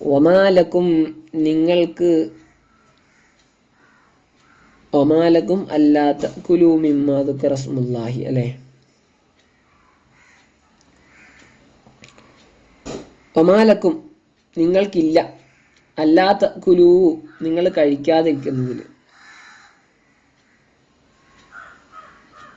ഒമാലക്കും നിങ്ങൾക്ക് ഒമാലക്കും അല്ലാത്ത കുലൂമിമ്മാതുക്ക് റസ്മുല്ലാഹി അല്ലേ? ഒമാലക്കും നിങ്ങൾക്കില്ല. അല്ലാത്ത കുലൂ നിങ്ങൾ കഴിക്കാതിരിക്കുന്നതിൽ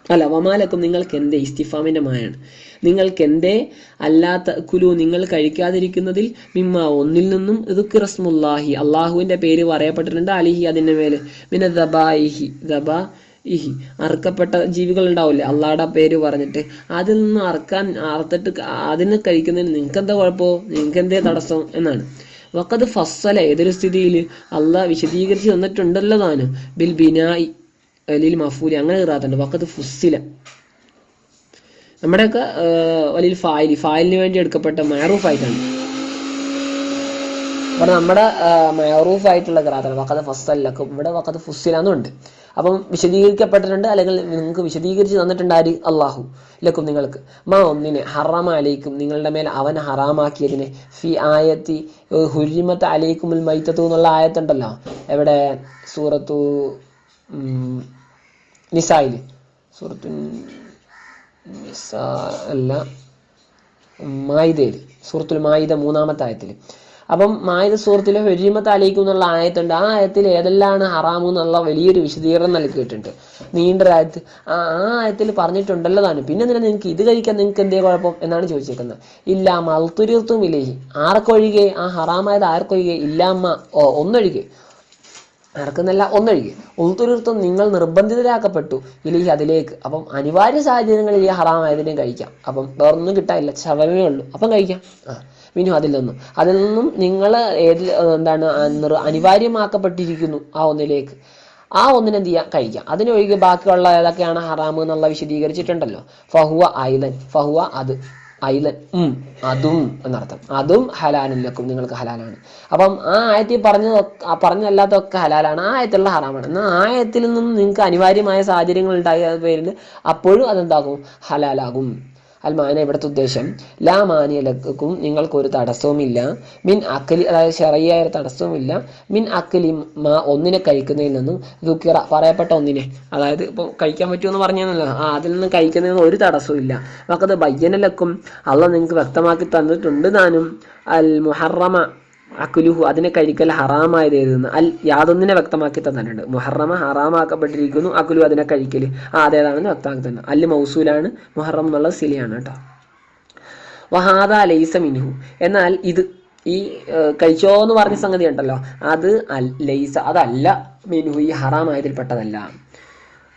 അല്ല വമാലക്കും നിങ്ങൾക്ക് എന്തേ? ഇസ്തിഫാമിന്റെ മായാണ്. നിങ്ങൾക്ക് എന്തേ? അല്ലാത്ത കുലു നിങ്ങൾ കഴിക്കാതിരിക്കുന്നതിൽ മിമ്മ ഒന്നിൽ നിന്നും ഇതുക്ക് റസ്മുല്ലാഹി അള്ളാഹുവിന്റെ പേര് പറയപ്പെട്ടിട്ടുണ്ട് അലിഹി അതിന്റെ മേലെ. പിന്നെ ദബായിഹി ദബാ ഇഹി അറുക്കപ്പെട്ട ജീവികൾ ഉണ്ടാവില്ലേ? അള്ളാടെ പേര് പറഞ്ഞിട്ട്. അതിൽ നിന്ന് അറുക്കാൻ അറുത്തിട്ട് അതിന് കഴിക്കുന്നതിന് നിങ്ങൾക്ക് എന്താ കുഴപ്പമോ നിങ്ങൾക്ക് എന്തേ തടസ്സം എന്നാണ്. വക്കത് ഫസ്സല ഏതൊരു സ്ഥിതിയിൽ അള്ളാഹ് വിശദീകരിച്ച് തന്നിട്ടുണ്ടല്ലോ താനും. ബിൽ ബിനായി. വലിൽ മഫൂലി അങ്ങനെ കിറാത്തുണ്ട് വക്കത്ത് ഫുസ്സില. നമ്മുടെയൊക്കെ വലിയ ഫായിലി ഫായിലിന് വേണ്ടി എടുക്കപ്പെട്ട മയറൂഫ് ആയിട്ടാണ് ഇവിടെ നമ്മുടെ മയറൂഫ് ആയിട്ടുള്ള ഖിറാത്താണ് വക്കത്ത് ഫസ്സലൊക്കെ ഇവിടെ വക്കത്ത് ഫുസ്സിലാന്നുണ്ട് അപ്പം വിശദീകരിക്കപ്പെട്ടിട്ടുണ്ട്. അല്ലെങ്കിൽ നിങ്ങൾക്ക് വിശദീകരിച്ച് തന്നിട്ടുണ്ട് ആര് അള്ളാഹു ലക്കും നിങ്ങൾക്ക്. മാ ഒന്നിനെ ഹറാമ അലൈക്കും. നിങ്ങളുടെ മേൽ അവൻ ഹറാമാക്കിയതിനെ. ഫി ആയത്തി ഹുരിമത്ത് അലൈക്കുമുൽ മൈത്തത്തു എന്നുള്ള ആയത്തുണ്ടല്ലോ. എവിടെ? സൂറത്തു നിസായിൽ സൂറത്തു നിസാ അല്ല മായിതയിൽ സൂറത്തുൽ മായിദ മൂന്നാമത്തെ ആയത്തിൽ അപ്പം മായിദ സൂറത്തിലെ ഹെരിമത്ത് അലയിക്കും എന്നുള്ള ആയത്തുണ്ട്. ആ ആയത്തിൽ ഏതെല്ലാം ഹറാമു എന്നുള്ള വലിയൊരു വിശദീകരണം നൽകിയിട്ടുണ്ട്. നീണ്ട ആയത്ത് ആ ആ ആയത്തിൽ പറഞ്ഞിട്ടുണ്ടല്ലോ പിന്നെ എന്തിനാ നിങ്ങൾക്ക് ഇത് കഴിക്കാൻ നിങ്ങൾക്ക് എന്തേ കുഴപ്പം എന്നാണ് ചോദിച്ചേക്കുന്നത്. ഇല്ല മൽത്തുരിർത്തും ഇല്ലേ ആർക്കൊഴികെ? ആ ഹറാമായത് ആർക്കൊഴികെ? ഇല്ലാമ്മ ഒന്നൊഴികെ. നടക്കുന്നല്ല. ഒന്നൊഴികെ. ഉൾത്തുരുത്തും നിങ്ങൾ നിർബന്ധിതരാക്കപ്പെട്ടു. ഇല്ലെങ്കിൽ അതിലേക്ക്. അപ്പം അനിവാര്യ സാഹചര്യങ്ങളിൽ ഈ ഹറാമായതിനെ കഴിക്കാം. അപ്പം വേറൊന്നും കിട്ടാനില്ല. ശവമേ ഉള്ളൂ. അപ്പം കഴിക്കാം. ആ പിന്നെ അതിൽ നിന്നും. അതിൽ നിന്നും നിങ്ങൾ ഏതിൽ എന്താണ് അനിവാര്യമാക്കപ്പെട്ടിരിക്കുന്നു ആ ഒന്നിലേക്ക്. ആ ഒന്നിനെ എന്ത് ചെയ്യാം? കഴിക്കാം. അതിനൊഴികെ ബാക്കിയുള്ള ഏതൊക്കെയാണ് ഹറാമെന്നുള്ള വിശദീകരിച്ചിട്ടുണ്ടല്ലോ. ഫഹുവ ഐലൻ ഫഹുവ അത്. ഐലൻ. ഉം. അതും എന്നർത്ഥം. അതും ഹലാനില്ലക്കും നിങ്ങൾക്ക് ഹലാലാണ്. അപ്പം ആ ആയത്തിൽ പറഞ്ഞതൊക്കെ പറഞ്ഞല്ലാത്തൊക്കെ ഹലാലാണ്. ആ ആയത്തിലുള്ള ഹറാമാണ്. എന്നാൽ ആ ആയത്തിൽ നിന്നും നിങ്ങൾക്ക് അനിവാര്യമായ സാഹചര്യങ്ങൾ ഉണ്ടായ പേരിൽ അപ്പോഴും അതെന്താകും? ഹലാലാകും. അൽമാന ഇവിടുത്തെ ഉദ്ദേശം ലാ മാനിയലക്കും നിങ്ങൾക്ക് ഒരു തടസ്സവുമില്ല. മിൻ അക്കലി അതായത് ചെറിയ ഒരു തടസ്സവുമില്ല. മിൻ അക്കലി മാ ഒന്നിനെ കഴിക്കുന്നതിൽ നിന്നും ദുഃഖിറ പറയപ്പെട്ട ഒന്നിനെ. അതായത് ഇപ്പോൾ കഴിക്കാൻ പറ്റുമെന്ന് പറഞ്ഞല്ലോ ആ അതിൽ നിന്ന് കഴിക്കുന്നതിന് ഒരു തടസ്സവുമില്ല. അത് ബയ്യനലക്കും അള്ള നിങ്ങൾക്ക് വ്യക്തമാക്കി തന്നിട്ടുണ്ട് താനും അൽ മുഹറമ അക്കുലുഹു അതിനെ കഴിക്കൽ ഹറാമായത് ഏതെന്ന്? അൽ യാതൊന്നിനെ വ്യക്തമാക്കി തന്നിട്ടുണ്ട്. മുഹറമ ഹറാമാക്കപ്പെട്ടിരിക്കുന്നു അക്കുലു അതിനെ കഴിക്കൽ ആ അതേതാണെന്ന് വ്യക്തമാക്കി തന്നെ. അല്ല് മൗസൂലാണ് മുഹറം എന്നുള്ള സിലിയാണ് കേട്ടോ. വഹാദ ലൈസ മിൻഹു. എന്നാൽ ഇത് ഈ കഴിച്ചോ എന്ന് പറഞ്ഞ സംഗതി ഉണ്ടല്ലോ. അത് അൽ- ലൈസ അതല്ല മിനുഹു ഈ ഹറാമായതിൽപ്പെട്ടതല്ല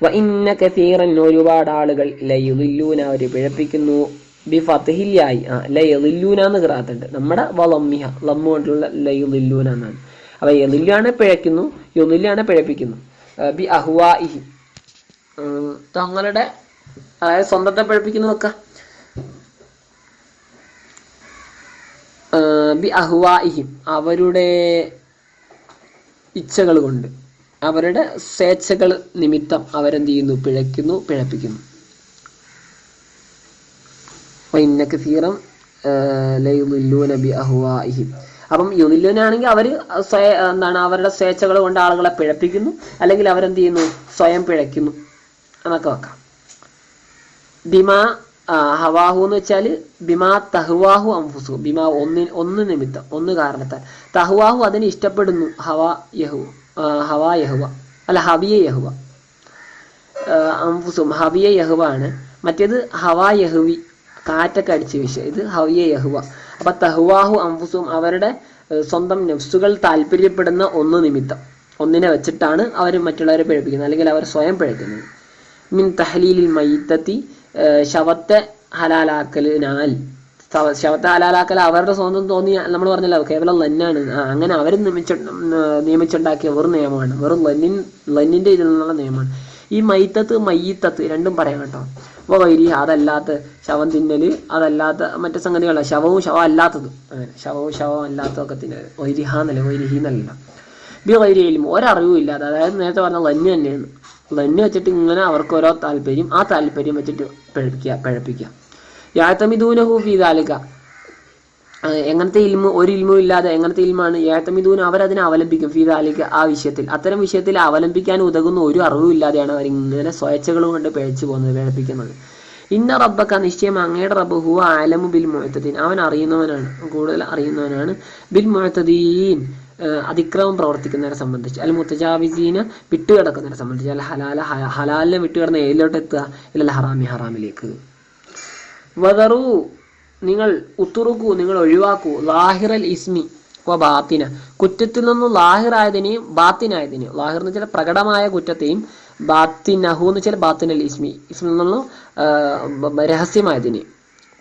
വ ഇന്ന കസീറൻ ഒരുപാട് ആളുകൾ ലയുദില്ലൂന അവർ പിഴപ്പിക്കുന്നു ബി നമ്മുടെ വളമ്മിഹ ലമ്മ കൊണ്ടുള്ള ലയുലില്ലൂന എന്നാണ്. അപ്പൊ എലില്ലാണ് പിഴയ്ക്കുന്നു യുദില്ലാണ് പിഴപ്പിക്കുന്നു. ബി അഹ്വാഇഹി. ഇഹി തങ്ങളുടെ അതായത് സ്വന്തത്തെ പിഴപ്പിക്കുന്നു നോക്ക ബി ബി അഹ്വാഇഹിം അവരുടെ ഇച്ഛകൾ കൊണ്ട്. അവരുടെ സ്വേച്ഛകൾ നിമിത്തം അവരെന്ത് ചെയ്യുന്നു? പിഴയ്ക്കുന്നു പിഴപ്പിക്കുന്നു. വൈന്ന കസീറം ലയുദില്ലൂന ബി അഹ്വാഇഹിം അപ്പം യുദില്ലൂനാണെങ്കിൽ അവർ എന്താണ് അവരുടെ സ്വേച്ഛകൾ കൊണ്ട് ആളുകളെ പിഴപ്പിക്കുന്നു അല്ലെങ്കിൽ അവരെന്ത് ചെയ്യുന്നു സ്വയം പിഴയ്ക്കുന്നു. എന്നൊക്കെ വെക്കാം. ബിമാ ഹവാഹു എന്ന് വെച്ചാൽ ബിമാ തഹ്വാഹു അംഫുസു. ബിമാ ഒന്നിന് ഒന്ന് നിമിത്തം ഒന്ന് കാരണത്താൽ. തഹ്വാഹു അതിനെ ഇഷ്ടപ്പെടുന്നു ഹവാ യഹു ഹവാ യഹുവ. അല്ല ഹവിയ യഹുവ. അംഫുസും ഹവിയ യഹുവ ആണ്. മറ്റേത് ഹവാ യഹുവി. കാറ്റൊക്കെ അടിച്ച വിഷയം ഇത് ഹവ്യ യഹുവ. അപ്പൊ തഹ്വാഹു അംഫുസും അവരുടെ സ്വന്തം നെഫ്സുകൾ താല്പര്യപ്പെടുന്ന ഒന്ന് നിമിത്തം. ഒന്നിനെ വെച്ചിട്ടാണ് അവർ മറ്റുള്ളവരെ പിഴപ്പിക്കുന്നത് അല്ലെങ്കിൽ അവർ സ്വയം പിഴയ്ക്കുന്നത് മിൻ തഹലീലിൽ മൈത്തത്തി ശവത്തെ ഹലാലാക്കലിനാൽ. ശവ- ശവത്തെ ഹലാലാക്കൽ അവരുടെ സ്വന്തം തോന്നി നമ്മൾ പറഞ്ഞല്ലോ കേവലം ലന്നാണ്. അങ്ങനെ അവർ നിയമിച്ചു നിയമിച്ചുണ്ടാക്കിയ വെറും നിയമമാണ്. വെറും ലന്നിൻ ലന്നിന്റെ ഇതിൽ നിന്നുള്ള നിയമമാണ്. ഈ മൈത്തത്ത് മയ്യത്തത്ത് രണ്ടും പറയാം കേട്ടോ. അപ്പോൾ വൈരി അതല്ലാത്ത ശവം തിന്നൽ അതല്ലാത്ത മറ്റു സംഗതികളല്ല. ശവവും ശവം അല്ലാത്തത്. അങ്ങനെ. ശവവും ശവം അല്ലാത്തതൊക്കെ തിന്നൽ. വൈരിഹ എന്നല്ല? വൈരിഹി എന്നല്ല. ബി വൈരിയിലും ഒരറിവും ഇല്ലാതെ. അതായത് നേരത്തെ പറഞ്ഞ ലഞ്ഞ് തന്നെയാണ്. ലഞ്ഞ് വെച്ചിട്ട് ഇങ്ങനെ അവർക്ക് ഓരോ താല്പര്യം. ആ താല്പര്യം വെച്ചിട്ട് പിഴപ്പിക്കുക പിഴപ്പിക്കുക. യാത്തമിദൂനഹു ഫി ദാലിക. ആ, എങ്ങനത്തെ ഇൽമു ഒരു ഇൽമും ഇല്ലാതെ എങ്ങനത്തെ ഇൽമാണ് ഏത്തമിതൂന് അവരതിനെ അവലംബിക്കും ഫീദാലിക്ക് ആ വിഷയത്തിൽ. അത്തരം വിഷയത്തിൽ അവലംബിക്കാൻ ഉതകുന്ന ഒരു അറിവും ഇല്ലാതെയാണ് അവർ ഇങ്ങനെ കൊണ്ട് പിഴച്ചു പോകുന്നത് പിഴപ്പിക്കുന്നത് ഇന്ന റബ്ബക്ക നിശ്ചയം അങ്ങയുടെ റബ്ബ് ഹുവ ആലമു ബിൽ മുഴത്തദീൻ അവൻ അറിയുന്നവനാണ് കൂടുതൽ അറിയുന്നവനാണ്. ബിൽ മുഴത്തദീൻ അതിക്രമം പ്രവർത്തിക്കുന്നവരെ സംബന്ധിച്ച്. അല്ല മുത്തജാവിസീന വിട്ടുകിടക്കുന്നവരെ സംബന്ധിച്ച്. അല്ല ഹലാല ഹലാലിനെ വിട്ടുകിടന്ന് ഏതിലോട്ട് എത്തുക ഇല്ല ഹറാമി ഹറാമിലേക്ക്. വദറു നിങ്ങൾ ഉത്തുറുക്കു നിങ്ങൾ ഒഴിവാക്കൂ. ലാഹിറൽ ഇസ്മി ബാത്തിന. കുറ്റത്തിൽ നിന്നും ലാഹിറായതിനെയും ബാത്തിനായതിനെയും ലാഹിർ എന്ന് വെച്ചാൽ പ്രകടമായ കുറ്റത്തെയും ബാത്തിനഹു എന്ന് വെച്ചാൽ ബാത്തിനൽ ഇസ്മി. ഇസ്മിൽ നിന്നും രഹസ്യമായതിനെയും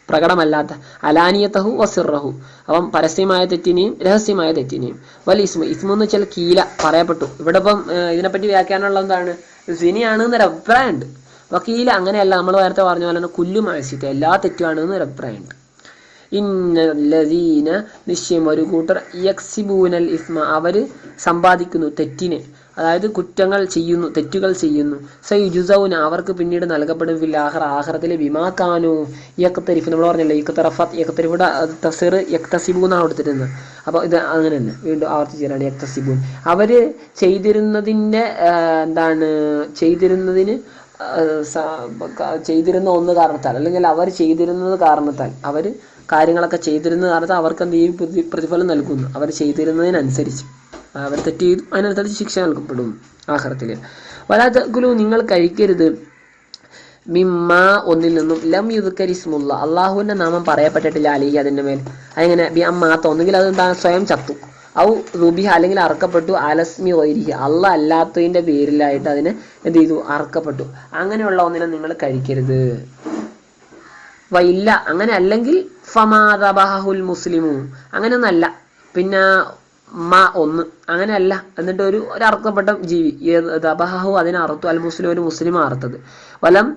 പ്രകടമല്ലാത്ത. അലാനിയത്തഹു വസിറഹു അപ്പം പരസ്യമായ തെറ്റിനെയും രഹസ്യമായ തെറ്റിനെയും. വൽ ഇസ്മു. ഇസ്മു എന്ന് വെച്ചാൽ കീല പറയപ്പെട്ടു. ഇവിടെ ഇപ്പം ഇതിനെപ്പറ്റി വ്യാഖ്യാനമുള്ള എന്താണ്? സിനിയാണ് എന്നൊരു അഭിപ്രായമുണ്ട്. വക്കീല അങ്ങനെയല്ല നമ്മൾ നേരത്തെ പറഞ്ഞ പോലെ തന്നെ കുല്ലു മാസിത്തെ എല്ലാ തെറ്റുമാണ് എന്നൊരു അഭിപ്രായമുണ്ട്. ഇന്നല്ലദീന നിശ്ചയം ഒരു കൂട്ടർ യക്സിബൂനൽ ഇസ്മ. അവർ സമ്പാദിക്കുന്നു തെറ്റിനെ. അതായത് കുറ്റങ്ങൾ ചെയ്യുന്നു തെറ്റുകൾ ചെയ്യുന്നു. സയുജുസൗന അവർക്ക് പിന്നീട് നൽകപ്പെടും വില്ലാഹർ ആഹ്റ. ആഹ്റത്തിലെ വിമാക്കാനു യക്തരിഫ്. നമ്മൾ പറഞ്ഞല്ലോ യക്തറഫത്ത് യക്തരിഫുടെ തസിർ യക്തസിബു എന്നാണ് കൊടുത്തിരുന്നത്. അപ്പോൾ ഇത് അങ്ങനെ തന്നെ. വീണ്ടും ആവർത്തിച്ചാണ് യക്തസിബൂൻ. അവർ ചെയ്തിരുന്നതിന്റെ ആ, എന്താണ് ചെയ്തിരുന്നതിന് ചെയ്തിരുന്ന ഒന്ന് കാരണത്താൽ. അല്ലെങ്കിൽ അവർ ചെയ്തിരുന്നത് കാരണത്താൽ അവർ കാര്യങ്ങളൊക്കെ ചെയ്തിരുന്ന കാലത്ത് അവർക്ക് എന്ത് ചെയ്യും? പ്രതി- പ്രതിഫലം നൽകുന്നു. അവർ ചെയ്തിരുന്നതിനനുസരിച്ച്. അവർ തെറ്റ് ചെയ്തു അതിനനുസരിച്ച് ശിക്ഷ നൽകപ്പെടും ആഹാരത്തിൽ വലാത്തക്കുലു നിങ്ങൾ കഴിക്കരുത്. മിമ്മ ഒന്നിൽ നിന്നും ലം യുദ്കരിസ്മുള്ള അള്ളാഹുവിന്റെ നാമം പറയപ്പെട്ടിട്ടില്ല അലിഹി അതിന്റെ മേൽ. അങ്ങനെ ബി അമ്മാത്ത ഒന്നുകിൽ അത് എന്താ സ്വയം ചത്തു. ഔ റുബിഹ അല്ലെങ്കിൽ അറക്കപ്പെട്ടു. അലസ്മി വൈരിഹി. അല്ല അല്ലാത്തതിന്റെ പേരിലായിട്ട് അതിനെ എന്ത് ചെയ്തു? അറക്കപ്പെട്ടു. അങ്ങനെയുള്ള ഒന്നിനെ നിങ്ങൾ കഴിക്കരുത്. വയില്ല അങ്ങനെ അല്ലെങ്കിൽ ഫമാദബാഹുൽ മുസ്ലിമു അങ്ങനെയൊന്നല്ല. പിന്നെ മ ഒന്ന്. അങ്ങനെയല്ല. എന്നിട്ട് ഒരു ഒരു അർത്ഥപ്പെട്ട ജീവി ദബാഹു അതിനെ അറുത്തു അൽ മുസ്ലിം ഒരു മുസ്ലിം അറുത്തത് വലം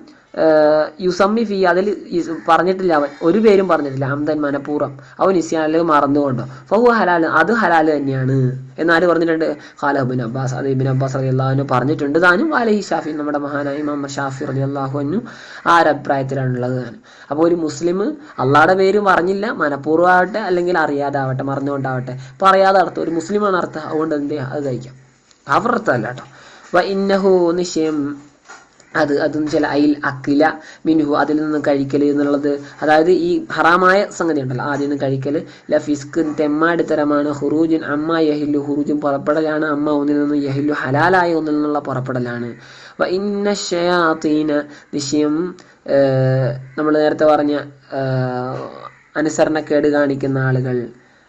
യുസമ്മി ഫി അതിൽ പറഞ്ഞിട്ടില്ല അവൻ. ഒരു പേരും പറഞ്ഞിട്ടില്ല ഹംദൻ മനപൂർവം. അവൻ ഇസ്യാനിലേക്ക് മറന്നുകൊണ്ടോ. ഫഹു ഹലാൽ അത് ഹലാൽ തന്നെയാണ്. എന്നാൽ പറഞ്ഞിട്ടുണ്ട്? ഖാലഹുബിൻ അബ്ബാസ്. അത് ഇബിൻ അബ്ബാസ് അലി അള്ളാഹുനു പറഞ്ഞിട്ടുണ്ട്. താനും അലഹി ഷാഫി നമ്മുടെ മഹാനായി ഇമാം ഷാഫി അലി അള്ളാഹുനു ആ ഒരു അഭിപ്രായത്തിലാണുള്ളത് താനും. അപ്പോൾ ഒരു മുസ്ലിം അള്ളാഹുടെ പേര് പറഞ്ഞില്ല മനഃപൂർവമാവട്ടെ അല്ലെങ്കിൽ അറിയാതെ ആവട്ടെ മറന്നുകൊണ്ടാവട്ടെ പറയാതെ അർത്ഥം ഒരു മുസ്ലിമാണ് അർത്ഥം അതുകൊണ്ട് എന്ത് അത് കഴിക്കാം. അവരുടെ അർത്ഥമല്ല കേട്ടോ ഇന്നഹു നിശ്ചയം അത് അതും ചില അയിൽ അക്കില മിൻഹു അതിൽ നിന്നും കഴിക്കൽ എന്നുള്ളത്. അതായത് ഈ ഹറാമായ സംഗതി ഉണ്ടല്ലോ ആദ്യം നിന്ന് കഴിക്കൽ. ലഫിസ്ക് തെമ്മാടിത്തരമാണ് ഹുറൂജുൻ അമ്മ യഹില്ലു. ഹുറൂജുൻ പുറപ്പെടലാണ്. അമ്മ ഒന്നിൽ നിന്നും യഹില്ലു. ഹലാലായ ഒന്നിൽ നിന്നുള്ള പുറപ്പെടലാണ്. ഇന്ന ഷയാത്തീന നിശ്ചയം നമ്മൾ നേരത്തെ പറഞ്ഞ അനുസരണക്കേട് കാണിക്കുന്ന ആളുകൾ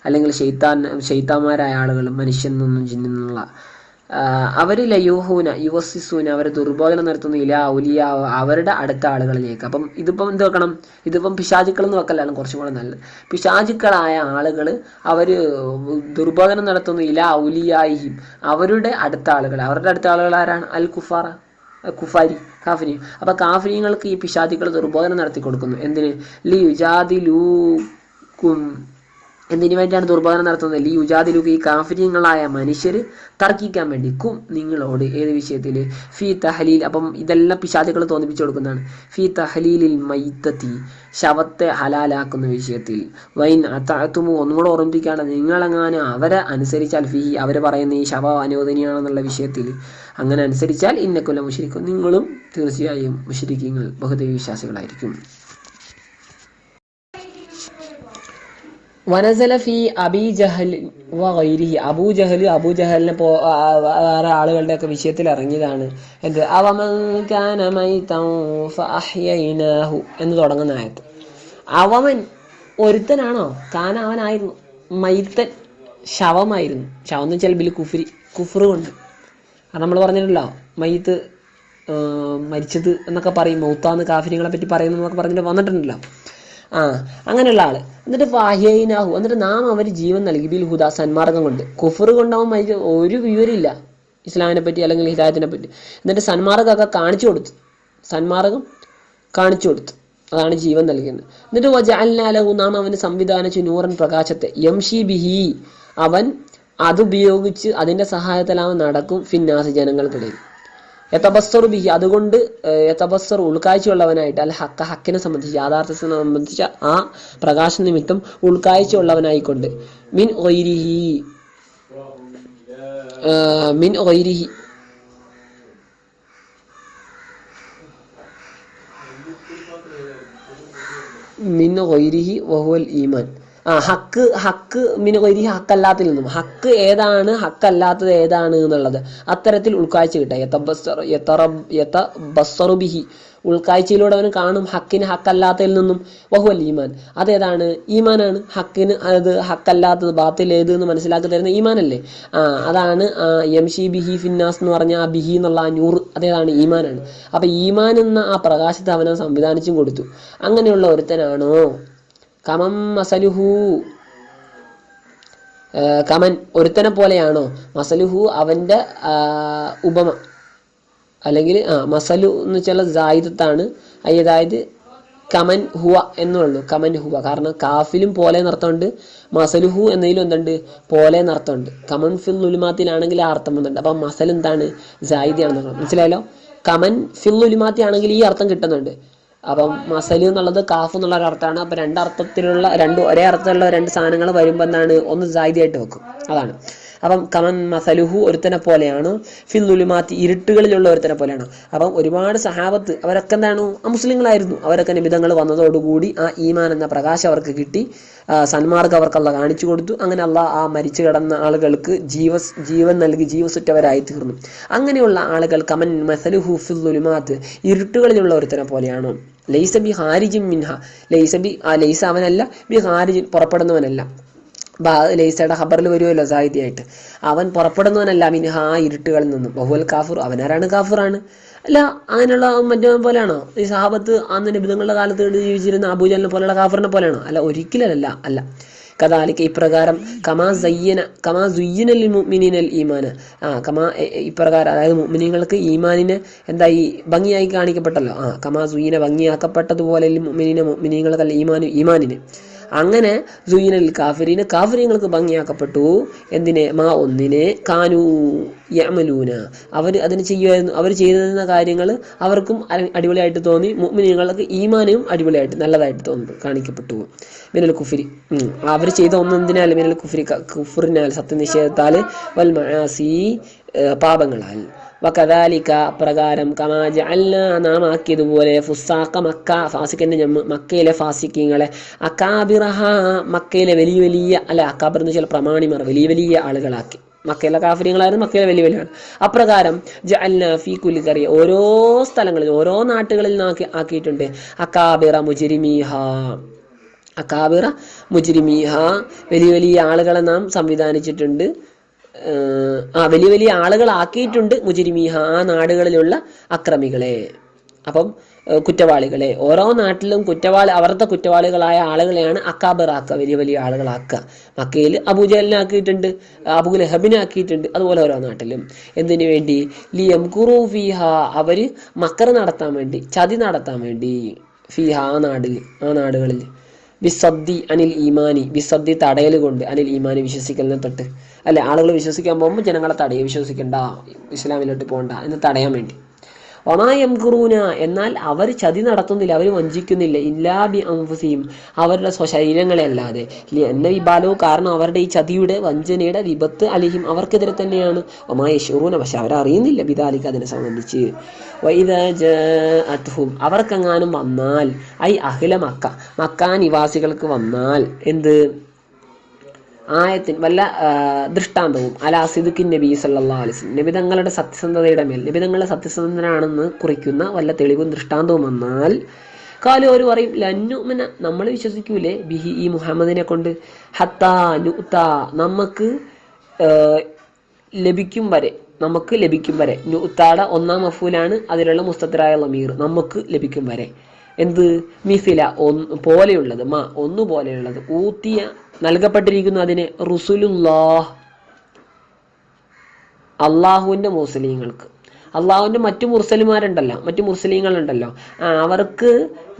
അല്ലെങ്കിൽ ഷെയ്ത്താൻ ഷെയ്ത്താന്മാരായ ആളുകൾ മനുഷ്യൻ നിന്നും ജിന്നിൽ അവർ യൂഹൂന യുവസിസൂന അവരെ ദുർബോധനം നടത്തുന്ന ഇല ഉലിയ അവരുടെ അടുത്ത ആളുകളിലേക്ക്. അപ്പം ഇതിപ്പം എന്ത് വെക്കണം? ഇതിപ്പം പിശാചുക്കൾ എന്ന് വെക്കലാണ് കുറച്ചും കൂടെ നല്ലത്. പിശാചുക്കളായ ആളുകൾ അവർ ദുർബോധനം നടത്തുന്ന ഇല ഉലിയായി അവരുടെ അടുത്ത ആളുകൾ. അവരുടെ അടുത്ത ആളുകൾ ആരാണ്? അൽ കുഫാറ കുഫാരി. കാഫിനി അപ്പൊ കാഫിനികൾക്ക് ഈ പിശാചുക്കൾ ദുർബോധനം നടത്തി കൊടുക്കുന്നു എന്തിന്? ലി യുജാദിലൂക്കും എന്തിനു വേണ്ടിയാണ് ദുർബോധനം നടത്തുന്നത്? ലി യുജാദിലുക്ക് ഈ കാഫര്യങ്ങളായ മനുഷ്യർ തർക്കിക്കാൻ വേണ്ടി. കും നിങ്ങളോട് ഏത് വിഷയത്തിൽ ഫി തഹലീൽ അപ്പം ഇതെല്ലാം പിശാചുകൾ തോന്നിപ്പിച്ചു കൊടുക്കുന്നതാണ്. ഫി തഹലീലിൽ മൈത്തത്തി ശവത്തെ ഹലാലാക്കുന്ന വിഷയത്തിൽ. വൈൻ അത്താത്തുമു ഒന്നുകൂടെ ഓർമ്മിപ്പിക്കാണ്. നിങ്ങളെങ്ങാനും അവരെ അനുസരിച്ചാൽ ഫി അവർ പറയുന്ന ഈ ശവ അനുവദനീയാണെന്നുള്ള വിഷയത്തിൽ. അങ്ങനെ അനുസരിച്ചാൽ ഇന്നക്കൊല്ലം മുഷരിക്കും. നിങ്ങളും തീർച്ചയായും മുഷരിക്കങ്ങൾ ബഹുദൈവ വിശ്വാസികളായിരിക്കും വനസല ഫി അബി ജഹൽ വൈരിഹി അബൂ ജഹൽ അബൂ ജഹലിനെ പോ വേറെ ആളുകളുടെ ഒക്കെ വിഷയത്തിൽ ഇറങ്ങിയതാണ്. എന്ത്? അവമൻ കാന മൈതൻ ഫഅഹ്യൈനാഹു എന്ന് തുടങ്ങുന്ന ആയത്ത്. അവമൻ ഒരുത്തനാണോ? കാന അവനായിരുന്നു. മൈത്തൻ ശവമായിരുന്നു. ശവം എന്ന് വെച്ചാൽ ബിൽ കുഫരി കൊണ്ട്. അത് നമ്മൾ പറഞ്ഞിട്ടുണ്ടല്ലോ. മയ്യത്ത് ആ, മരിച്ചത് എന്നൊക്കെ പറയും. മൗത്താന്ന് കാഫിരികളെ പറ്റി പറയുന്നു എന്നൊക്കെ പറഞ്ഞിട്ട് വന്നിട്ടുണ്ടല്ലോ. ആ അങ്ങനെയുള്ള ആൾ. എന്നിട്ട് വാഹ്യനാഹു എന്നിട്ട് നാം അവർ ജീവൻ നൽകി. ബിൽ ഹുദ സന്മാർഗം കൊണ്ട്. കുഫർ കൊണ്ടാവും ഒരു വിവരമില്ല. ഇസ്ലാമിനെ പറ്റി അല്ലെങ്കിൽ ഹിദായത്തിനെ പറ്റി. എന്നിട്ട് സന്മാർഗമൊക്കെ കാണിച്ചു കൊടുത്തു. സന്മാർഗം കാണിച്ചു കൊടുത്തു. അതാണ് ജീവൻ നൽകുന്നത് എന്നിട്ട് വജഅൽനാലഹു നാം അവന് സംവിധാനിച്ചു നൂറൻ പ്രകാശത്തെ. യംഷി ബിഹി. അവൻ അതുപയോഗിച്ച് അതിന്റെ സഹായത്തിൽ നടക്കും. ഫിന്നാസ് ജനങ്ങൾക്കിടയിൽ. യതബസ്സറു ബിഹി. അതുകൊണ്ട് യഥബസ്സർ ഉൾക്കാഴ്ചയുള്ളവനായിട്ട് അല്ല ഹക്ക ഹക്കിനെ സംബന്ധിച്ച് യാഥാർത്ഥ്യത്തെ സംബന്ധിച്ച ആ പ്രകാശ നിമിത്തം ഉൾക്കാഴ്ചയുള്ളവനായിക്കൊണ്ട്. മിൻ ഒയിരിഹി മിൻ ഒയിരിഹി മിൻ ഒയിരിഹി വഹുവൽ ഈമാൻ. ഹക്ക് ഹക്ക് ഗൈരിഹി ഹക്കല്ലാത്തിൽ നിന്നും. ഹക്ക് ഏതാണ് ഹക്കല്ലാത്തത് ഏതാണ് എന്നുള്ളത് അത്തരത്തിൽ ഉൾക്കാഴ്ച കിട്ടുക. ഉൾക്കാഴ്ചയിലൂടെ അവൻ കാണും ഹക്കിന് ഹക്കല്ലാത്തതിൽ നിന്നും. വഹുവൽ ഈമാൻ. അതേതാണ്? ഈമാനാണ്. ഹക്കിന് അത് ഹക്കല്ലാത്തത് ബാത്തിൽ ഏത് എന്ന് മനസ്സിലാക്കി തരുന്ന ഈമാനല്ലേ? ആ അതാണ് യംഷി ബിഹി ഫിന്നാസ് എന്ന് പറഞ്ഞ ആ ബിഹി എന്നുള്ള ആ നൂറ് അതേതാണ്? ഈമാനാണ്. അപ്പൊ ഈമാൻ എന്ന ആ പ്രകാശത്തെ അവനെ സംവിധാനിച്ചും കൊടുത്തു. അങ്ങനെയുള്ള ഒരുത്തനാണോ? കമം മസലുഹു. കമൻ ഒരുത്തനെ പോലെയാണോ? മസലുഹു അവന്റെ ഉപമ. അല്ലെങ്കിൽ ആ മസലു എന്ന് വെച്ചാൽ ജായിദത്താണ് അതായത് കമൻ ഹുവ എന്നുള്ളൂ കമൻ ഹുവ. കാരണം കാഫിലും പോലെ എന്നർത്ഥമുണ്ട് മസലുഹു എന്നതിലും എന്തുണ്ട്? പോലെ എന്നർത്ഥമുണ്ട് കമൻ ഫിൽ ഉലുമാത്തിലാണെങ്കിൽ ആ അർത്ഥം എന്തുണ്ട്? അപ്പം മസൽ എന്താണ്? ജായിദയാണെന്ന് മനസ്സിലായല്ലോ? കമൻ ഫിൽ ഉലുമാത്തി ആണെങ്കിൽ ഈ അർത്ഥം കിട്ടുന്നുണ്ട്. അപ്പം മസൽ എന്നുള്ളത് കാഫ് എന്നുള്ള ഒരു അർത്ഥമാണ്. അപ്പം രണ്ട് അർത്ഥത്തിലുള്ള രണ്ട് ഒരേ അർത്ഥത്തിലുള്ള രണ്ട് സാധനങ്ങൾ വരുമ്പോൾ എന്താണ്? ഒന്ന് ജാതിയായിട്ട് വെക്കും. അതാണ്. അപ്പം കമൻ മസലുഹു ഒരുത്തനെ പോലെയാണ്. ഫില്ലുലുമാത്തി ഇരുട്ടുകളിലുള്ള ഒരുത്തനെ പോലെയാണ്. അപ്പം ഒരുപാട് സഹാബത്ത് അവരൊക്കെ എന്താണ്? ആ മുസ്ലിങ്ങളായിരുന്നു. അവരൊക്കെ നിമിതങ്ങൾ വന്നതോടുകൂടി ആ ഈമാൻ എന്ന പ്രകാശം അവർക്ക് കിട്ടി. ആ, സന്മാർഗം അവർക്ക് അല്ല കാണിച്ചു കൊടുത്തു. അങ്ങനെ അല്ല ആ മരിച്ചു കിടന്ന ആളുകൾക്ക് ജീവ ജീവൻ നൽകി ജീവസുറ്റവരായി തീർന്നു. അങ്ങനെയുള്ള ആളുകൾ കമൻ മസലുഹു ഫില്ലുലുമാത്ത് ഇരുട്ടുകളിലുള്ള ഒരുത്തനെ പോലെയാണോ. ലൈസ ബി ഹാരിജിൻ മിൻഹ. ലൈസ ബി ആ ലൈസ അവനല്ല ബി ഹാരിജിൻ പുറപ്പെടുന്നവനല്ല. ലൈസയുടെ ഖബറിൽ വരുമല്ലോ സാഹിത്യമായിട്ട്. അവൻ പുറപ്പെടുന്നവനല്ല മിൻഹ ആ ഇരുട്ടുകളിൽ നിന്നും. ബഹുൽ കാഫുർ അവനാരാണ് കാഫുറാണ്? അല്ല അങ്ങനെയുള്ള മറ്റേ പോലെയാണോ? ഈ സഹാബത്ത് അന്ന് നിബിധങ്ങളുടെ കാലത്ത് ജീവിച്ചിരുന്ന അബൂജലിനെ പോലെയുള്ള കാഫറിനെ പോലെയാണോ? അല്ല ഒരിക്കലല്ല അല്ല. കഥാലിക്ക് ഇപ്രകാരം കമാ സയ്യന കമാ സുയ്യനൽ മുഅ്മിനീനൽ ഈമാന്. ആ കമാ ഇപ്രകാരം അതായത് മുഅ്മിനീങ്ങൾക്ക് ഈമാനിന് എന്താ ഈ ഭംഗിയായി കാണിക്കപ്പെട്ടല്ലോ. ആ കമാ സുയ്യന ഭംഗിയാക്കപ്പെട്ടതുപോലെ മുഅ്മിനീന മുഅ്മിനീങ്ങൾക്കല്ല ഈമാനു ഈമാനിന്. അങ്ങനെ സുയിനൽ കാഫിരീന് കാഫിര്യങ്ങൾക്ക് ഭംഗിയാക്കപ്പെട്ടു. എന്തിനെ? മാ ഒന്നിനെ. കാനു യമലൂന അവർ അതിന് ചെയ്യുമായിരുന്നു അവർ ചെയ്തിരുന്ന കാര്യങ്ങൾ അവർക്കും അടിപൊളിയായിട്ട് തോന്നി. മുഅ്മിനീങ്ങൾക്ക് ഈമാനും അടിപൊളിയായിട്ട് നല്ലതായിട്ട് തോന്നി കാണിക്കപ്പെട്ടു. മിനൽ കുഫിരി അവർ ചെയ്ത ഒന്നെന്തിനാൽ മിനൽ കുഫിരി കുഫറിനാൽ സത്യനിഷേധത്താൽ വൽ മആസി പാപങ്ങളാൽ. വകദാലിക പ്രകാരം കമാ ജഅൽനാ നാം ആക്കിയതുപോലെ മക്ക ഫാസിക്കിന്റെ ഞമ്മ മക്കയിലെ ഫാസിക്കിങ്ങളെ അക്കാബിറഹ മക്കയിലെ വലിയ വലിയ അല്ല അക്കാബിർ എന്ന് വെച്ചാൽ പ്രമാണിമാർ വലിയ വലിയ ആളുകളാക്കി. മക്കയിലെ കാഫര്യങ്ങളായിരുന്നു മക്കയിലെ വലിയ വലിയ അപ്രകാരം ജഅൽനാ ഫീ കുല്ലി കറിയ ഓരോ സ്ഥലങ്ങളിൽ ഓരോ നാട്ടുകളിൽ നിന്നാക്കി ആക്കിയിട്ടുണ്ട്. അക്കാബിറ മുജിരിമീഹ. അക്കാബിറ മുജ്രിമീഹ വലിയ വലിയ ആളുകളെ നാം സംവിധാനിച്ചിട്ടുണ്ട്. ആ വലിയ വലിയ ആളുകളാക്കിയിട്ടുണ്ട് മുജിരിമീഹ ആ നാടുകളിലുള്ള അക്രമികളെ. അപ്പം കുറ്റവാളികളെ. ഓരോ നാട്ടിലും കുറ്റവാളി അവരുടെ കുറ്റവാളികളായ ആളുകളെയാണ് അക്കാബിറാക്കുക വലിയ വലിയ ആളുകളാക്കുക. മക്കയിൽ അബൂജലിനാക്കിയിട്ടുണ്ട് അബൂ ലഹബിനെ ആക്കിയിട്ടുണ്ട് അതുപോലെ ഓരോ നാട്ടിലും. എന്തിനു വേണ്ടി? ലിയം കുറു ഫിഹ അവർ മക്കർ നടത്താൻ വേണ്ടി ചതി നടത്താൻ വേണ്ടി ഫിഹ ആ നാടിൽ ആ നാടുകളിൽ ബിസദ്ദി അനിൽ ഈമാനി. ബിസദ്ദി തടയൽ കൊണ്ട് അനിൽ ഈമാനി വിശ്വസിക്കലിനെ തൊട്ട്. അല്ലെ? ആളുകൾ വിശ്വസിക്കാൻ പോകുമ്പോൾ ജനങ്ങളെ തടയുക വിശ്വസിക്കണ്ട ഇസ്ലാമിലോട്ട് പോകണ്ട എന്ന് തടയാൻ വേണ്ടി. ഒമായം കുറൂന എന്നാൽ അവർ ചതി നടത്തുന്നില്ല അവർ വഞ്ചിക്കുന്നില്ല. ഇല്ലാ ബി അംഫുസിയും അവരുടെ സ്വശരീരങ്ങളെ അല്ലാതെ. എന്ന വിബാലോ കാരണം അവരുടെ ഈ ചതിയുടെ വഞ്ചനയുടെ വിപത്ത് അലിഹിം അവർക്കെതിരെ തന്നെയാണ്. ഒമായ ഷുറൂന പക്ഷെ അവരറിയുന്നില്ല ബിദാലിക്ക് അതിനെ സംബന്ധിച്ച്. വൈദാ ജാഅത്ഹും അവർക്കെങ്ങാനും വന്നാൽ ഐ അഖില മക്ക മക്ക നിവാസികൾക്ക് വന്നാൽ എന്ത്? ആയത്തിൻ വല്ല ദൃഷ്ടാന്തവും. അലാ സിദുക്കിൻ നബി സല്ലാ അലൈഹി വസല്ലം. നബി തങ്ങളുടെ സത്യസന്ധതയുടെ മേൽ നബി തങ്ങളുടെ സത്യസന്ധനാണെന്ന് കുറിക്കുന്ന വല്ല തെളിവും ദൃഷ്ടാന്തവും വന്നാൽ കാലു ഒരു പറയും ലന്നുമന നമ്മൾ വിശ്വസിക്കൂലേ? ബിഹി ഈ മുഹമ്മദിനെ കൊണ്ട്. ഹത്താ നുത്ത നമുക്ക് ലഭിക്കും വരെ നമുക്ക് ലഭിക്കും വരെ. നുത്താട ഒന്നാം മഫൂലാണ് അതിലുള്ള മുസ്തത്തരായ ലമീർ. നമുക്ക് ലഭിക്കും വരെ. എന്ത്? മിസില. ഒന്ന് പോലെയുള്ളത്. മ. ഒന്നു പോലെയുള്ളത്. ഊത്തിയ നൽകപ്പെട്ടിരിക്കുന്നു അതിന് റുസുലുല്ലാഹ്. അള്ളാഹുവിന്റെ മുസ്ലിങ്ങൾക്ക് അള്ളാഹുവിന്റെ മറ്റു മുർസലിമാരുണ്ടല്ലോ. മറ്റു മുസ്ലിങ്ങളുണ്ടല്ലോ ആ അവർക്ക്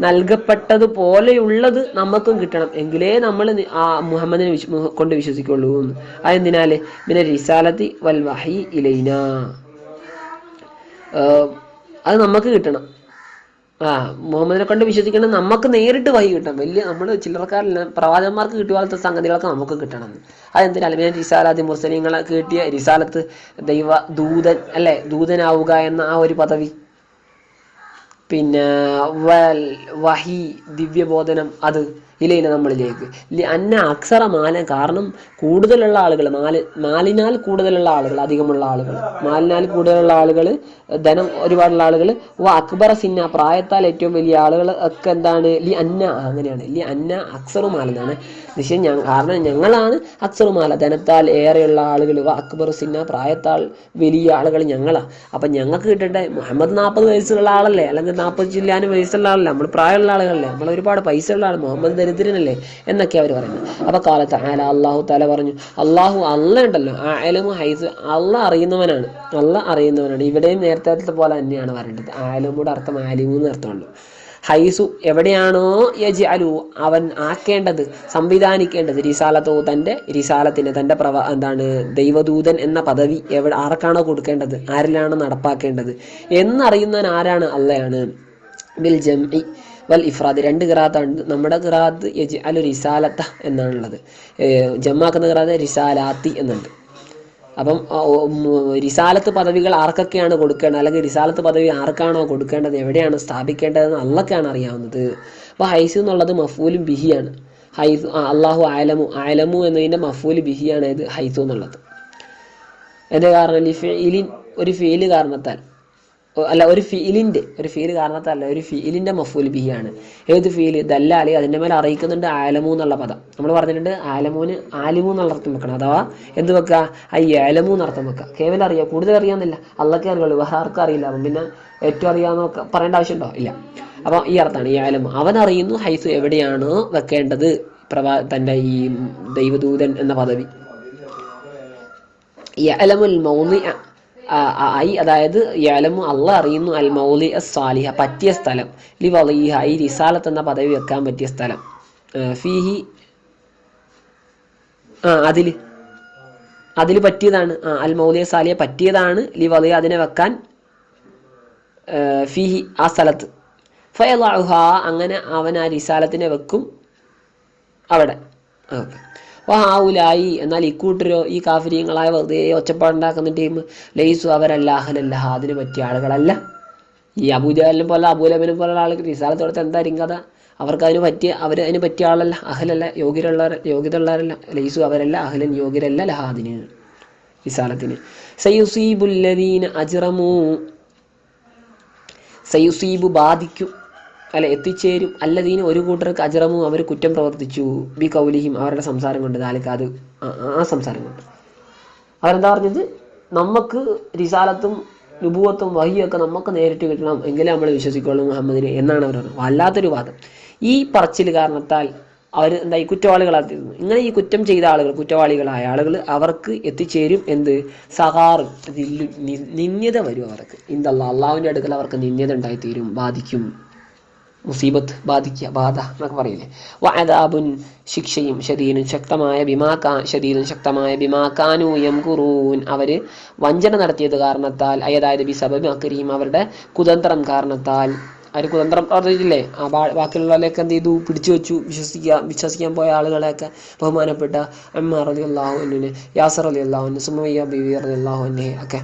നൽകപ്പെട്ടത് പോലെയുള്ളത് നമുക്കും കിട്ടണം. എങ്കിലേ നമ്മൾ ആ മുഹമ്മദിനെ കൊണ്ട് വിശ്വസിക്കുള്ളൂ അതെന്തിനാല്? പിന്നെ റിസാലത്തി വൽ വഹി ഇലൈന. അത് നമുക്ക് കിട്ടണം. ആ മുഹമ്മദിനെ കൊണ്ട് വിശ്വസിക്കണം നമുക്ക് നേരിട്ട് വഴി കിട്ടണം വലിയ നമ്മൾ ചില്ലറക്കാരില്ല പ്രവാചകന്മാർക്ക് കിട്ടിയ പോലത്തെ സംഗതികളൊക്കെ നമുക്ക് കിട്ടണം. അതെന്തിനാ? അലമിയ റിസാലാദി മുസ്ലിങ്ങളെ കിട്ടിയ റിസാലത്ത് ദൈവ ദൂതൻ അല്ലെ? ദൂതനാവുക എന്ന ആ ഒരു പദവി. പിന്നെ വഹി ദിവ്യബോധനം അത്. ഇലയില്ല നമ്മളിലേക്ക്. അന്ന അക്സറ മാല കാരണം കൂടുതലുള്ള ആളുകൾ മാല മാലിനാൽ കൂടുതലുള്ള ആളുകൾ അധികമുള്ള ആളുകൾ മാലിനാൽ കൂടുതലുള്ള ആളുകൾ ധനം ഒരുപാടുള്ള ആളുകൾ വ അക്ബറ സിന്ന പ്രായത്താൽ ഏറ്റവും വലിയ ആളുകൾ ഒക്കെ എന്താണ്? ലി അന്ന അങ്ങനെയാണ്. ലി അന്ന അക്സറു മാല എന്നാണ് നിശ്ചയം ഞാൻ കാരണം ഞങ്ങളാണ് അക്സറു മാല. ധനത്താൽ ഏറെയുള്ള ആളുകൾ വ അക്ബർ സിന്ന പ്രായത്താൽ വലിയ ആളുകൾ ഞങ്ങളാണ് അപ്പം ഞങ്ങൾക്ക് കിട്ടേണ്ട മുഹമ്മദ് നാൽപ്പത് വയസ്സുള്ള ആളല്ലേ? അല്ലെങ്കിൽ നാൽപ്പത് ചില്ലാനും വയസ്സുള്ള ആളല്ലേ? നമ്മൾ പ്രായമുള്ള ആളുകളല്ലേ? നമ്മൾ ഒരുപാട് പൈസ ഉള്ള ആൾ മുഹമ്മദ് ദരിദ്രനല്ലേ എന്നൊക്കെ അവർ പറയുന്നത്. അപ്പൊ കാലത്ത് ആല അള്ളാഹു തല പറഞ്ഞു അള്ളാഹു അല്ല ഉണ്ടല്ലോ ആലമു ഹൈസ് അല്ല അറിയുന്നവനാണ് അല്ല അറിയുന്നവനാണ്. ഇവിടെയും നേരത്തെ പോലെ തന്നെയാണ് പറയേണ്ടത്. ആലമുടെ അർത്ഥം ആലിമു എന്ന് അർത്ഥമുണ്ട്. ഹൈസു എവിടെയാണോ യജി അലു അവൻ ആക്കേണ്ടത് സംവിധാനിക്കേണ്ടത് റിസാലത്തോ തന്റെ റിസാലത്തിന് തന്റെ പ്രവ എന്താണ് ദൈവദൂതൻ എന്ന പദവി എവിടെ ആർക്കാണോ കൊടുക്കേണ്ടത് ആരിലാണോ നടപ്പാക്കേണ്ടത് എന്നറിയുന്നവൻ ആരാണ്? അല്ലയാണ് ബിൽ ജംഇ വൽ ഇഫ്രാദ്. രണ്ട് ഖിറാത്താണ്. നമ്മുടെ ഖിറാത്ത് യജ് റിസാലത്ത എന്നാണുള്ളത്. ജമ്മാക്കുന്ന ഖിറാത്ത് റിസാലാത്തി എന്നുണ്ട്. അപ്പം റിസാലത്ത് പദവികൾ ആർക്കൊക്കെയാണ് കൊടുക്കേണ്ടത്? അല്ലെങ്കിൽ റിസാലത്ത് പദവി ആർക്കാണോ കൊടുക്കേണ്ടത്? എവിടെയാണ് സ്ഥാപിക്കേണ്ടതെന്ന് അള്ളക്കാണ് അറിയാവുന്നത്. അപ്പോൾ ഹൈസ് എന്നുള്ളത് മഫൂലും ബിഹിയാണ്. ഹൈസ് അള്ളാഹു ആലമു ആലമു എന്നതിന്റെ മഫൂൽ ബിഹിയാണ് ഇത് ഹൈസു എന്നുള്ളത്. എന്റെ കാരണം? ഒരു ഫീൽ കാരണത്താൽ. അല്ല ഒരു ഫീലിന്റെ ഒരു ഫീൽ കാരണത്തല്ല ഒരു ഫീലിന്റെ മഫൂൽ ബിഹിയാണ്. ഏത് ഫീൽ ദല്ലാലി അതിന്റെ മേലെ അറിയിക്കുന്നുണ്ട് ആലമു എന്നുള്ള പദം. നമ്മൾ പറഞ്ഞിട്ടുണ്ട് ആലമൂന് ആലിമു എന്നുള്ള അർത്ഥം വെക്കണം. അഥവാ എന്ത് വെക്കുക ആ ഏലമു എന്നർത്ഥം വെക്കുക കേവലം അറിയാം? കൂടുതൽ അറിയാമെന്നില്ല. അള്ളക്കേ അറിയുള്ളൂ. വേറെ ആർക്കും അറിയില്ല. അപ്പം പിന്നെ ഏറ്റവും അറിയാമെന്നൊക്കെ പറയേണ്ട ആവശ്യമുണ്ടോ? ഇല്ല. അപ്പം ഈ അർത്ഥമാണ് ഈ ആലമു. അവൻ അറിയുന്നു ഹൈസ് എവിടെയാണ് വെക്കേണ്ടത്. പ്രവാ തന്റെ ഈ ദൈവദൂതൻ എന്ന പദവി. യലമുൽ മൗലി ഐ അതായത് യഅലമു അള്ള അറിയുന്നു അൽ മൗലി സാലിഹ പറ്റിയ സ്ഥലം. ലി വലിഹ ഈ റിസാലത്ത് എന്ന പദവി വെക്കാൻ പറ്റിയ സ്ഥലം. ഫീഹി ആ അതിൽ. അതിൽ പറ്റിയതാണ്. ആ അൽ മൗലിയ സാലിയ പറ്റിയതാണ്. ലി വലിയ അതിനെ വെക്കാൻ ഫീഹി ആ സ്ഥലത്ത്. ഫയലാഹ അങ്ങനെ അവൻ ആ റിസാലത്തിനെ വെക്കും അവിടെ. ഓക്കെ. ഹാവുലായി. എന്നാൽ ഇക്കൂട്ടരോ ഈ കാഫര്യങ്ങളായ വെറുതെ ഒച്ചപ്പാടുണ്ടാക്കുന്ന ടീം ലൈസു അവരല്ല അഹലല്ല അതിന് പറ്റിയ ആളുകളല്ല. ഈ അബൂജാലിനെ പോലെ അബൂലബിനെ പോലെ ആളുകൾ റിസാലത്ത് കൊടുത്ത് എന്തായിരിക്കും കഥ അവർക്ക് അതിന് പറ്റിയ അവർ അതിന് പറ്റിയ ആളല്ല. അഹലല്ല യോഗ്യരുള്ളവർ യോഗ്യത ഉള്ളവരല്ല ലൈസു അവരല്ല അഹലൻ യോഗ്യരല്ല. ലഹാദിന് വിശാലത്തിന് സയുസീബുല്ലദീന അജ്റമൂ. സയുസീബു ബാധിക്കും. അല്ല എത്തിച്ചേരും. അല്ലതീന് ഒരു കൂട്ടർക്ക് അജറമും അവർ കുറ്റം പ്രവർത്തിച്ചു. ബി കൗലിഹിം അവരുടെ സംസാരം കൊണ്ട്. ദാലിക്ക് അത് ആ- സംസാരം കൊണ്ട്. അവരെന്താ പറഞ്ഞത്? നമുക്ക് റിസാലത്തും നുബുവത്തും വഹിയൊക്കെ നമുക്ക് നേരിട്ട് കിട്ടണം എങ്കിലേ നമ്മൾ വിശ്വസിക്കുള്ളൂ മുഹമ്മദിനെ എന്നാണ് അവർ പറഞ്ഞത്. വല്ലാത്തൊരു വാദം. ഈ പറച്ചിൽ കാരണത്താൽ അവർ എന്താ ഈ കുറ്റവാളികളാത്തിരുന്നു ഇങ്ങനെ ഈ കുറ്റം ചെയ്ത ആളുകൾ കുറ്റവാളികളായ ആളുകൾ അവർക്ക് എത്തിച്ചേരും എന്ത്? സഹാർ നിന്യത വരും അവർക്ക്. ഇന്ദല്ല അള്ളാഹുവിന്റെ അടുക്കൽ അവർക്ക് നിന്ദ്യത ഉണ്ടായിത്തീരും ബാധിക്കും. മുസീബത്ത് ബാധിക്കുക ബാധ എന്നൊക്കെ പറയില്ലേ? വഅദാബുൻ ശിക്ഷയും ശരീരം ശക്തമായ ബിമാക്കാ ശരീരം ശക്തമായ ബിമാക്കാനു യംകുറൂൻ. അവർ വഞ്ചന നടത്തിയത് കാരണത്താൽ അതായത് ബി സബബ് അക്കരീം അവരുടെ കുതന്ത്രം കാരണത്താൽ. അവർ കുതന്ത്രം പ്രവർത്തിച്ചില്ലേ ആ ബാക്കിയുള്ളവരെയൊക്കെ എന്ത് ചെയ്തു? പിടിച്ചു വെച്ചു. വിശ്വസിക്കുക വിശ്വസിക്കാൻ പോയ ആളുകളെയൊക്കെ ബഹുമാനപ്പെട്ട അമ്മാർ അലി അള്ളാഹുവിനെ യാസർ അലി അള്ളാഹുവിന് സുമയ്യ ബിവി അലി അള്ളാഹുവിനെ ഒക്കെ.